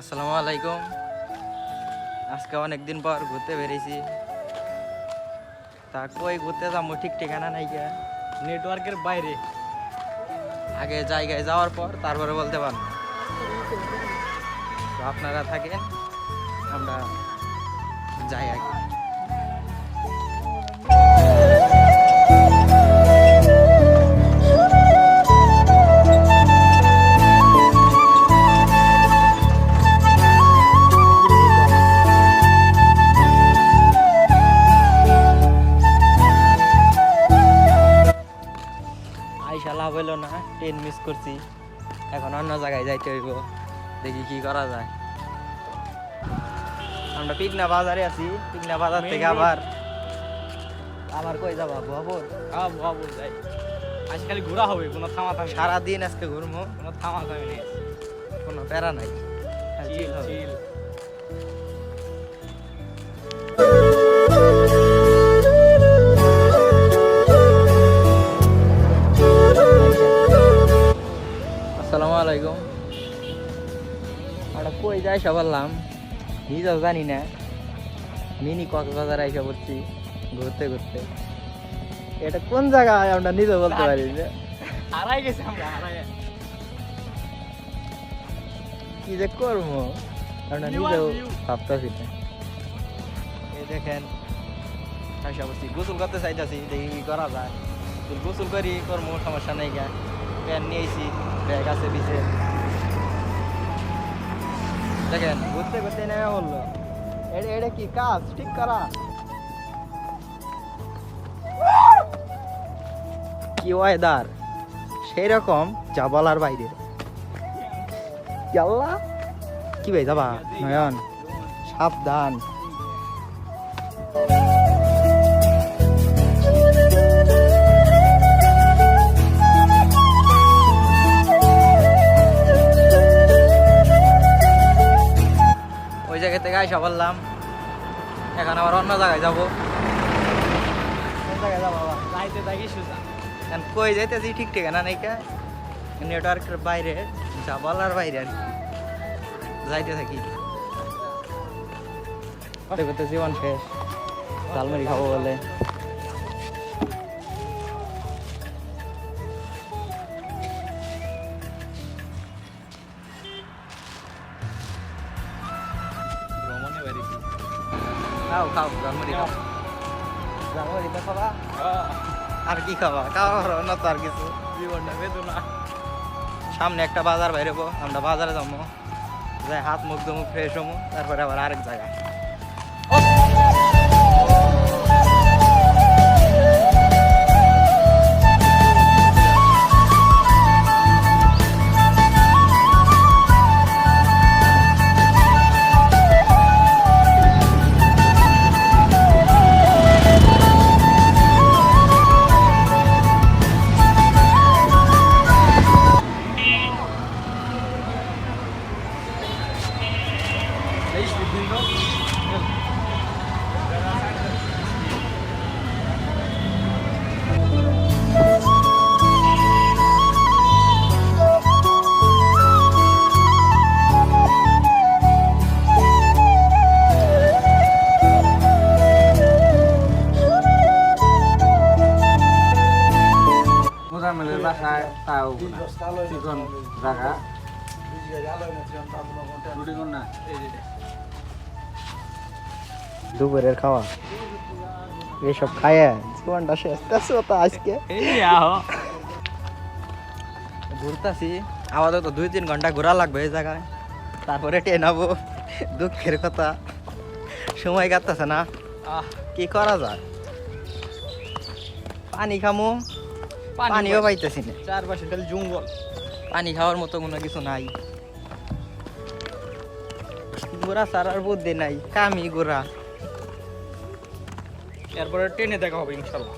আসসালামু আলাইকুম। আজকে অনেকদিন পর ঘুরতে বেরিয়েছি। তা ওই ঘুরতে যাব? ঠিক ঠিকানা নাই গিয়া নেটওয়ার্কের বাইরে। আগে জায়গায় যাওয়ার পর তারপরে বলতে পারব। তো আপনারা থাকেন আমরা যাই আগে। মিস করছি। এখন অন্য জায়গায় যাইতে হইব। দেখি কি করা যায়। আমরা পিকনা বাজারে আছি। পিকনা বাজার থেকে আবার আবার কই যাবা বাবর হ্যাঁ বাবু যাই। আজ খালি ঘোরা হবে কোনো থামা থামি সারাদিন আজকে ঘুরবো কোনো থামা থামি নেই। কোনো প্যারা নাই। চিল চিল কই বললাম নিজেও জানি না মিনি কক্সবাজার আইসা পড়ছি ঘুরতে ঘুরতে। এটা কোন জায়গায় আমরা নিজে বলতে পারি না। হারাই গেছে আমরা হারাই কি যে করব? আমরা নিজেও. ভাবতেছি না। এই দেখেন আইসা পড়ছি গোসল করতে চাইতেছি দেখি কি করা যায়। গোসল করি কর্ম সমস্যা নেই গা। প্যান নিয়েছি ব্যাগ আছে পিছে দেখেন। ঘুরতে ঘুরতে নেমে বলল এটা এটা কি কাজ? ঠিক করা। কি ওয়েদার সেই রকম যা বলার বাইরে। কি ভাই যাবা? নয়ন সাবধান। ওই জায়গা বললাম এখন আবার অন্য জায়গায় যাব। জায়গায় এখন কই যাইতেছি ঠিক ঠিকানা নাই নেটওয়ার্কের বাইরে যা বলার বাইরে আর কি। যাইতে থাকি। করতে করতে জীবন শেষ। ঝালমুড়ি খাব বলে। খাও খাবা? আর কি খাবা? খাওয়া না তো আর কিছু। জীবনটা বেদনা। সামনে একটা বাজার বাইরেবো আমরা বাজারে যাব। যাই হাত মুখ দুমুখ ফ্রেশ হব তারপরে আবার আরেক জায়গায়। এই সিদ্ধান্ত মোজামেলের বাসায় তাও চিকন জায়গা রুটি কোন না দুপুরের খাওয়া। এইসব খায় জীবনটা শেষ। করছ তো আজকে? ঘুরতাছি। আপাতত দুই তিন ঘণ্টা ঘোরা লাগবে এই জায়গায়। তারপরে টেনাবো দুঃখের কথা। সময় কাটতেছে না। আহ। কি করা যায়? পানি খামো। পানিও পাইতেছি না। চারপাশে খালি জঙ্গল। পানি খাওয়ার মতো কোনো কিছু নাই। গোড়া সারার বুদ্ধি নাই। কামি গোড়া এরপরে ট্রেনে দেখা হবে ইনশাল্লাহ।